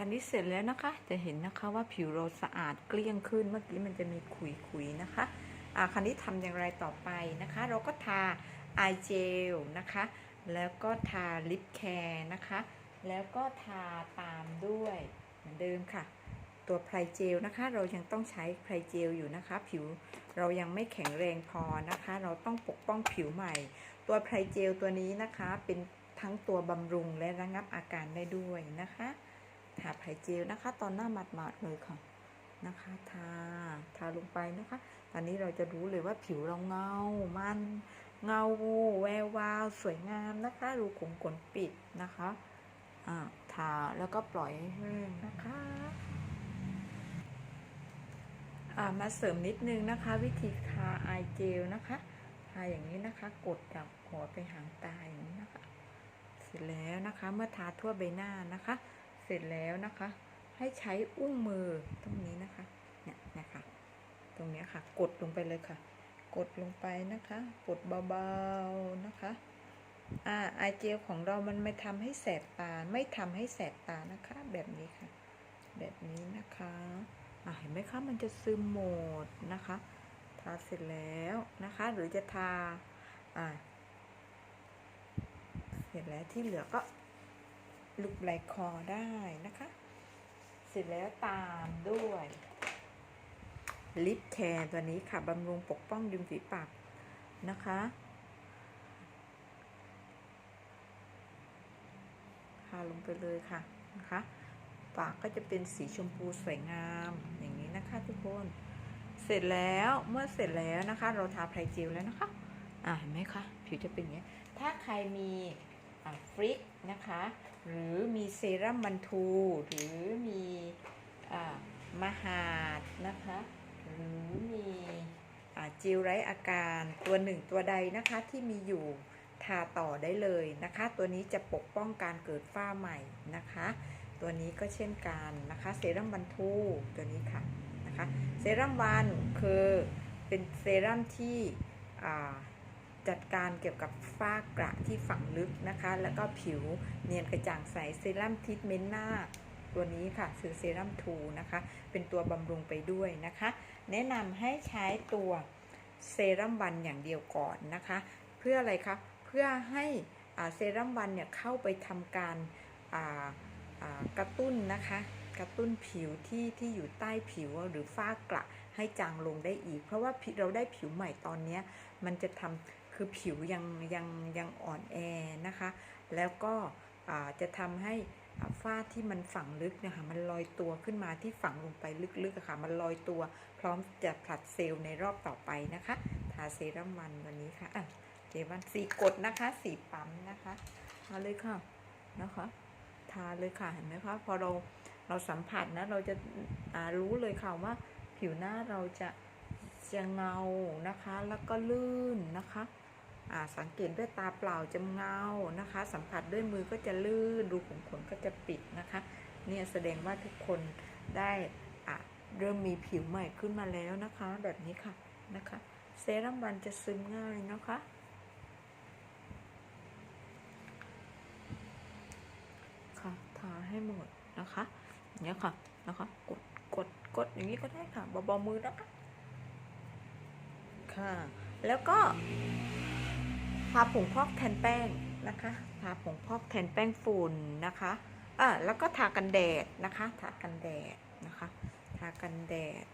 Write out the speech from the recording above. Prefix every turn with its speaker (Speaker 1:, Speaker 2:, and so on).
Speaker 1: คันนี้เสร็จแล้วนะคะ จะเห็นนะคะว่าผิวเราสะอาดเกลี้ยงขึ้น เมื่อกี้มันจะมีขุยๆนะคะอ่าคันนี้ทำอย่างไรต่อไปนะคะ เราก็ทาอายเจลนะคะ แล้วก็ทาลิปแคร์นะคะ แล้วก็ทาตามด้วยเหมือนเดิมค่ะ ตัวไพรเจลนะคะ เรายังต้องใช้ไพรเจลอยู่นะคะ ผิวเรายังไม่แข็งแรงพอนะคะ เราต้องปกป้องผิวใหม่ ตัวไพรเจลตัวนี้นะคะเป็นทั้งตัวบำรุงและระงับอาการได้ด้วยนะคะ ทาไพรเจลนะคะ ตอนหน้าหมาดๆเลยค่ะนะคะทาทาลงไปนะคะ ตอนนี้เราจะรู้เลยว่าผิวเราเงา มันเงาแวววาว สวยงามนะคะรูขุมขนปิดนะคะอ่าทาแล้วก็ปล่อยให้แห้งนะคะอ่ามาเสริมนิดนึงนะคะ วิธีทาไอเจลนะคะทาอย่างนี้นะคะ กดจากหัวไปหางตาอย่างนี้นะคะ เสร็จแล้วนะคะ เมื่อทาทั่วใบหน้านะคะ เสร็จแล้วนะคะ ให้ใช้อุ้งมือตรงนี้นะคะ เนี่ยนะคะตรงนี้ค่ะ กดลงไปเลยค่ะ กดลงไปนะคะ กดเบาๆนะคะ อ่าไอเจลของเรามันไม่ทำให้แสบตา ไม่ทำให้แสบตานะคะ แบบนี้ค่ะ แบบนี้นะคะอ่าเห็นไหมคะ มันจะซึมหมดนะคะ ทาเสร็จแล้วนะคะ หรือจะทา อ่า เสร็จแล้วที่เหลือก็ ลูบไหลคอได้นะคะ เสร็จแล้วตามด้วยลิปแคร์ตัวนี้ค่ะบำรุงปกป้องริมฝีปากนะคะ ทาลงไปเลยค่ะนะคะ ปากก็จะเป็นสีชมพูสวยงามอย่างนี้นะคะทุกคน เสร็จแล้วเมื่อเสร็จแล้วนะคะ เราทาไพรเจลแล้วนะคะ อ่าเห็นไหมคะผิวจะเป็นอย่างนี้ ถ้าใครมี ฟริกนะคะ หรือมีเซรั่มมันทู หรือมีอมหาดนะคะ หรือมีอจิลไร้อาการตัวหนึ่งตัวใดนะคะที่มีอยู่ทาต่อได้เลยนะคะ ตัวนี้จะปกป้องการเกิดฝ้าใหม่นะคะ ตัวนี้ก็เช่นกันนะคะเซรั่มบันทูตัวนี้ค่ะนะคะเซรั่มวันคือเป็นเซรั่มที่ จัดการเกี่ยวกับฝ้ากระที่ฝังลึกนะคะ แล้วก็ผิวเนียนกระจ่างใสเซรั่มทรีทเมนต์หน้า ตัวนี้ค่ะคือเซรั่มทูนะคะ เป็นตัวบำรุงไปด้วยนะคะ แนะนำให้ใช้ตัวเซรั่มวันอย่างเดียวก่อนนะคะ เพื่ออะไรคะ เพื่อให้เซรั่มวันเนี่ยเข้าไปทำการกระตุ้นนะคะ กระตุ้นผิวที่ที่อยู่ใต้ผิวหรือฝ้ากระให้จางลงได้อีก เพราะว่าเราได้ผิวใหม่ตอนนี้มันจะทำ คือผิวยังยังยังอ่อนแอนะคะ แล้วก็จะทำให้ฝ้าที่มันฝังลึกเนี่ยค่ะมันลอยตัวขึ้นมาที่ฝังลงไปลึกๆะค่ะมันลอยตัวพร้อมจะผลัดเซลล์ในรอบต่อไปนะคะ ทาเซรั่มวันวันนี้ค่ะอะเจวันสีกดนะคะ สีปั๊มนะคะทาเลยค่ะนะคะทาเลยค่ะเห็นไหมคะพอเราเราสัมผัสนะเราจะารู้เลยค่ะว่าผิวหน้าเราจะจะเงานะคะ แล้วก็ลื่นนะคะ สังเกตด้วยตาเปล่าจะเงานะคะ สัมผัสด้วยมือก็จะลื่นรูขุมขนก็จะปิดนะคะ เนี่ยแสดงว่าทุกคนได้อะเริ่มมีผิวใหม่ขึ้นมาแล้วนะคะ แบบนี้ค่ะนะคะ เซรั่มวันจะซึมง่ายนะคะ ค่ะทาให้หมดนะคะเนี้ยค่ะนะคะ กดกดกดอย่างนี้ก็ได้ค่ะเบาๆมือนะคะค่ะ แล้วก็ ทาผงพอกแทนแป้งนะคะทาผงพอกแทนแป้งฝุ่นนะคะอ่าแล้วก็ทากันแดดนะคะ ทากันแดดนะคะ ทากันแดด